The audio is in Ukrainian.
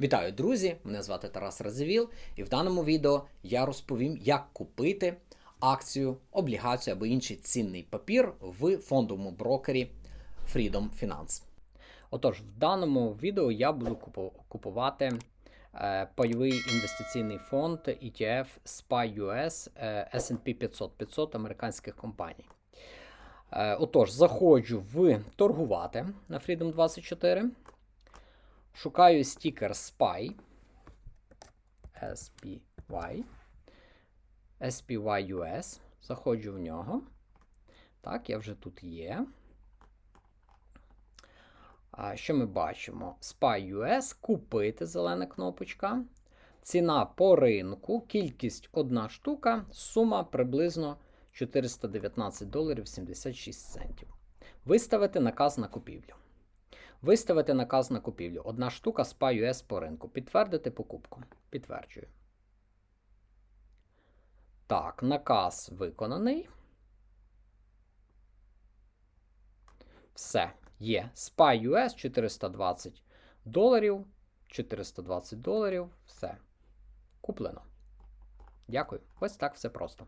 Вітаю, друзі! Мене звати Тарас Разивіл, і в даному відео я розповім, як купити акцію, облігацію або інший цінний папір в фондовому брокері Freedom Finance. Отож, в даному відео я буду купувати е, пайовий інвестиційний фонд ETF SPY US S&P 500 500 американських компаній. Е, Отож, заходжу в торгувати на Freedom 24. Шукаю стікер SPY. SPY. SPY US. Заходжу в нього. Так, я вже тут є. А, Що ми бачимо? SPY US, купити зелена кнопочка. Ціна по ринку, кількість одна штука, сума приблизно 419 доларів 76 центів. Виставити наказ на купівлю. Виставити наказ на купівлю. Одна штука SPY US по ринку. Підтвердити покупку. Підтверджую. Так, наказ виконаний. Все. Є. SPY US 420 доларів. 420 доларів. Все. Куплено. Дякую. Ось так все просто.